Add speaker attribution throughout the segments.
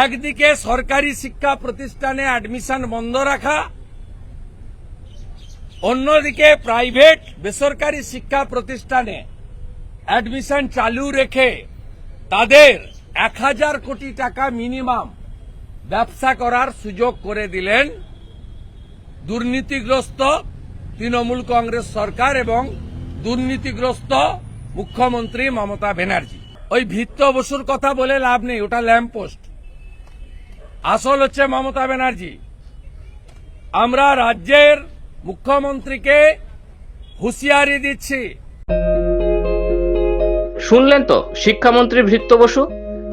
Speaker 1: একদিকে সরকারি শিক্ষা প্রতিষ্ঠানে অ্যাডমিশন বন্ধ রাখা, অন্যদিকে প্রাইভেট বেসরকারি শিক্ষা প্রতিষ্ঠানে অ্যাডমিশন চালু রেখে তাদের এক হাজার কোটি টাকা মিনিমাম ব্যবসা করার সুযোগ করে দিলেন দুর্নীতিগ্রস্ত তৃণমূল কংগ্রেস সরকার এবং দুর্নীতিগ্রস্ত মুখ্যমন্ত্রী মমতা ব্যানার্জি। ওই ভিত্ত বসুর কথা বলে লাভ নেই, ওটা ল্যাম্পপোস্ট আসল হচ্ছে মমতা ব্যানার্জি। আমরা রাজ্যের মুখ্যমন্ত্রীকে হুঁশিয়ারি দিচ্ছি।
Speaker 2: শুনলেন তো, শিক্ষামন্ত্রী ভৃত্য বসু?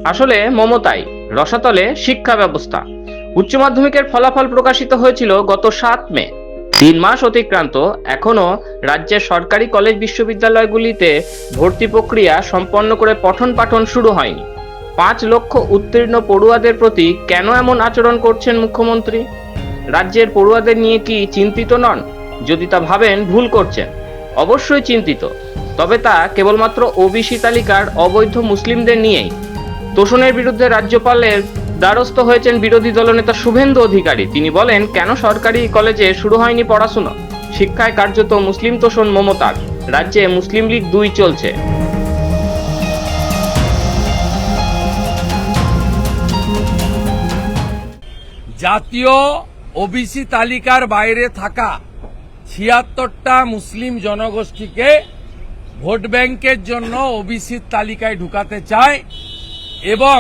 Speaker 2: আসলে মমতাই, রসাতলে শিক্ষা ব্যবস্থা। উচ্চ মাধ্যমিকের ফলাফল প্রকাশিত হয়েছিল গত সাত মে। তিন মাস অতিক্রান্ত এখনও রাজ্যের সরকারি কলেজ বিশ্ববিদ্যালয়গুলিতে ভর্তি প্রক্রিয়া সম্পন্ন করে পঠন পাঠন শুরু হয়নি। পাঁচ লক্ষ উত্তীর্ণ পড়ুয়াদের প্রতি কেন এমন আচরণ করছেন মুখ্যমন্ত্রী? রাজ্যের পড়ুয়াদের নিয়ে কি চিন্তিত নন? যদি তা ভাবেন, ভুল করছেন। অবশ্যই চিন্তিত। তবে তা কেবলমাত্র ওবিসি তালিকার অবৈধ মুসলিমদের নিয়েই। তোষণের বিরুদ্ধে রাজ্যপালের দ্বারস্থ হয়েছেন বিরোধী দলনেতা শুভেন্দু অধিকারী। তিনি বলেন, কেন সরকারি কলেজে শুরু হয়নি পড়াশোনা? শিক্ষায় কার্যত মুসলিম তোষণ মমতার। রাজ্যে মুসলিম লীগ দুই চলছে।
Speaker 1: জাতীয় ওবিসি তালিকার বাইরে থাকা ছিয়াত্তরটা মুসলিম জনগোষ্ঠীকে ভোট ব্যাংকের জন্য ওবিসির তালিকায় ঢুকাতে চায় এবং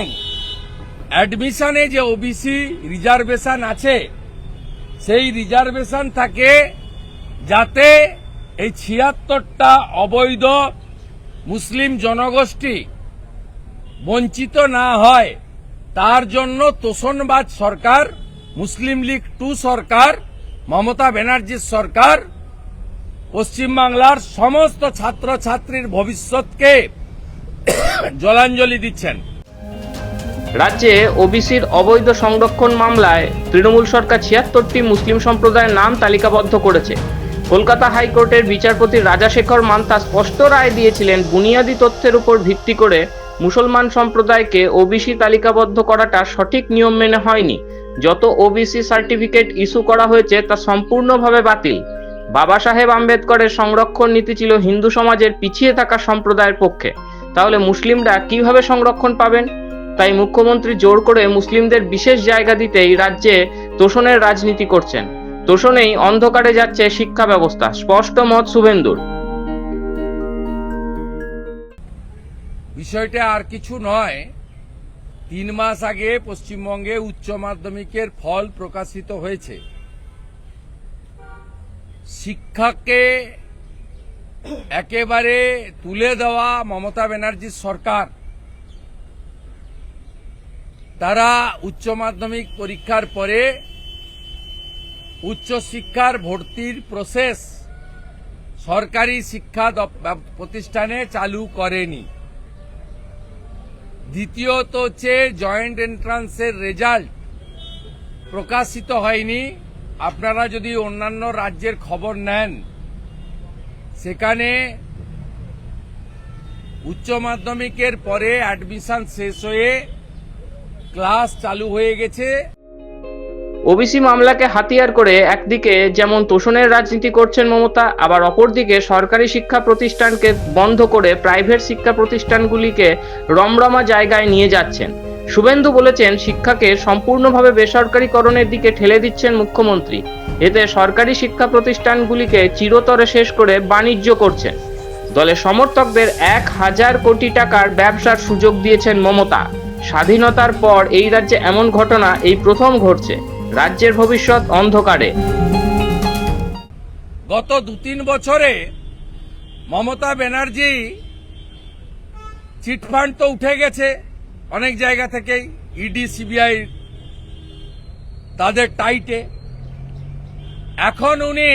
Speaker 1: অ্যাডমিশনে যে ওবিসি রিজার্ভেশন আছে, সেই রিজার্ভেশন থাকে যাতে এই ছিয়াত্তরটা অবৈধ মুসলিম জনগোষ্ঠী বঞ্চিত না হয়। তার জন্য তোষণবাজ সরকার মুসলিম লীগ টু সরকার, মমতা ব্যানার্জির সরকার পশ্চিমবাংলার সমস্ত ছাত্রছাত্রীর ভবিষ্যৎকে জলাঞ্জলি দিচ্ছেন।
Speaker 2: রাজ্যে ওবিসির অবৈধ সংরক্ষণ মামলায় তৃণমূল সরকার ছিয়াত্তরটি মুসলিম সম্প্রদায়ের নাম তালিকাবদ্ধ করেছে। কলকাতা হাইকোর্টের বিচারপতি রাজাশেখর মান্তা স্পষ্ট রায় দিয়েছিলেন বুনিয়াদী তথ্যের উপর ভিত্তি করে মুসলমান সম্প্রদায়কে ওবিসি তালিকাবদ্ধ করাটা সঠিক নিয়ম মেনে হয়নি। যত ওবিসি সার্টিফিকেট ইস্যু করা হয়েছে তা সম্পূর্ণভাবে বাতিল। বাবা সাহেব আম্বেদকরের সংরক্ষণ নীতি ছিল হিন্দু সমাজের পিছিয়ে থাকা সম্প্রদায়ের পক্ষে। তাহলে মুসলিমরা কীভাবে সংরক্ষণ পাবেন? তাই মুখ্যমন্ত্রী জোর করে মুসলিমদের বিশেষ জায়গা দিতেই রাজ্যে তোষণের রাজনীতি করছেন। তোষণেই অন্ধকারে যাচ্ছে শিক্ষা ব্যবস্থা। স্পষ্ট মত শুভেন্দুর।
Speaker 1: বিষয়টা আর কিছু নয়। তিন মাস আগে পশ্চিমবঙ্গে উচ্চ মাধ্যমিকের ফল প্রকাশিত হয়েছে। শিক্ষাকে একেবারে তুলে দেওয়া মমতা ব্যানার্জির সরকার। তারা উচ্চ মাধ্যমিক পরীক্ষার পরে উচ্চশিক্ষার ভর্তির প্রসেস সরকারি শিক্ষা প্রতিষ্ঠানে চালু করেনি। দ্বিতীয়ত হচ্ছে জয়েন্ট এন্ট্রান্সের রেজাল্ট প্রকাশিত হয়নি। আপনারা যদি অন্যান্য রাজ্যের খবর নেন, সেখানে উচ্চ মাধ্যমিকের পরে অ্যাডমিশন শেষ হয়ে ক্লাস চালু হয়ে গেছে।
Speaker 2: ওবিসি মামলাকে হাতিয়ার করে একদিকে যেমন তোষণের রাজনীতি করছেন মমতা, আবার অপরদিকে সরকারি শিক্ষা প্রতিষ্ঠানকে বন্ধ করে প্রাইভেট শিক্ষা প্রতিষ্ঠানগুলিকে রমরমা জায়গায় নিয়ে যাচ্ছেন। শুভেন্দু বলেছেন, শিক্ষাকে সম্পূর্ণভাবে বেসরকারীকরণের দিকে ঠেলে দিচ্ছেন মুখ্যমন্ত্রী। এতে সরকারি শিক্ষা প্রতিষ্ঠানগুলিকে চিরতরে শেষ করে বাণিজ্য করছেন। দলের সমর্থকদের এক হাজার কোটি টাকার ব্যবসার সুযোগ দিয়েছেন মমতা। স্বাধীনতার পর এই রাজ্যে এমন ঘটনা, এই প্রথম ঘটছে। রাজ্যের ভবিষ্যৎ অন্ধকারে।
Speaker 1: গত দু তিন বছরে মমতা ব্যানার্জি চিটফান্ড তো উঠে গেছে অনেক জায়গা থেকেই ইডি সিবিআই তাদের টাইটে। এখন উনি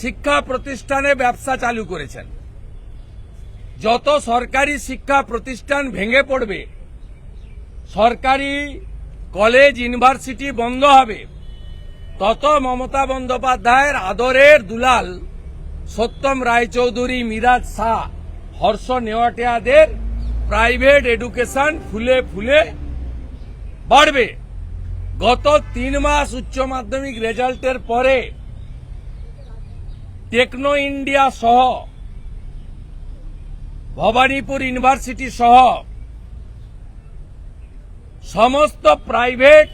Speaker 1: শিক্ষা প্রতিষ্ঠানে ব্যবসা চালু করেছেন। যত সরকারি শিক্ষা প্রতিষ্ঠান ভেঙে পড়বে, সরকারি কলেজ ইউনিভার্সিটি বন্ধ হবে। তত মমতা বন্দ্যোপাধ্যায়ের আদরের দুলাল সত্যম রায়চৌধুরী, মিরাজ শাহ, হর্ষ নেওয়াটিয়াদের প্রাইভেট এডুকেশন ফুলে ফুলে বাড়বে। গত তিন মাস উচ্চ মাধ্যমিক রেজাল্টের পরে টেকনো ইন্ডিয়া সহ ভবানীপুর ইউনিভার্সিটি সহ সমস্ত প্রাইভেট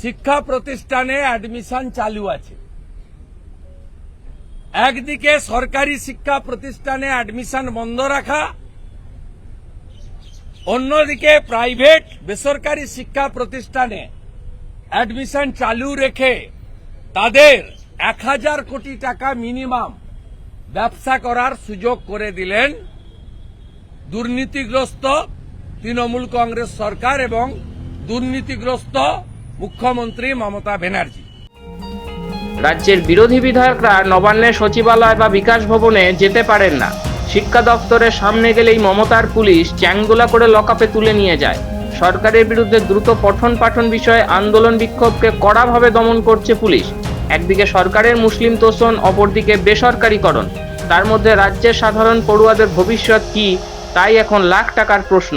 Speaker 1: শিক্ষা প্রতিষ্ঠানে অ্যাডমিশন চালু আছে। একদিকে সরকারি শিক্ষা প্রতিষ্ঠানে অ্যাডমিশন বন্ধ রাখা, অন্যদিকে প্রাইভেট বেসরকারি শিক্ষা প্রতিষ্ঠানে অ্যাডমিশন চালু রেখে তাদের এক হাজার কোটি টাকা মিনিমাম ব্যবসা করার সুযোগ করে দিলেন দুর্নীতিগ্রস্ত তৃণমূল কংগ্রেস সরকার এবং দুর্নীতিগ্রস্ত মুখ্যমন্ত্রী মমতা ব্যানার্জি।
Speaker 2: রাজ্যের বিরোধী বিধায়করা নবান্নে সচিবালয় বা বিকাশ ভবনে যেতে পারেন না। শিক্ষা দপ্তরের সামনে গেলেই মমতার পুলিশ চ্যাংদোলা করে লকআপে তুলে নিয়ে যায়। সরকারের বিরুদ্ধে দ্রুত পঠন পাঠন বিষয়ে আন্দোলন বিক্ষোভকে কড়াভাবে দমন করছে পুলিশ। একদিকে সরকারের মুসলিম তোষণ, অপরদিকে বেসরকারীকরণ। তার মধ্যে রাজ্যের সাধারণ পড়ুয়াদের ভবিষ্যৎ কি, তাই এখন লাখ টাকার প্রশ্ন।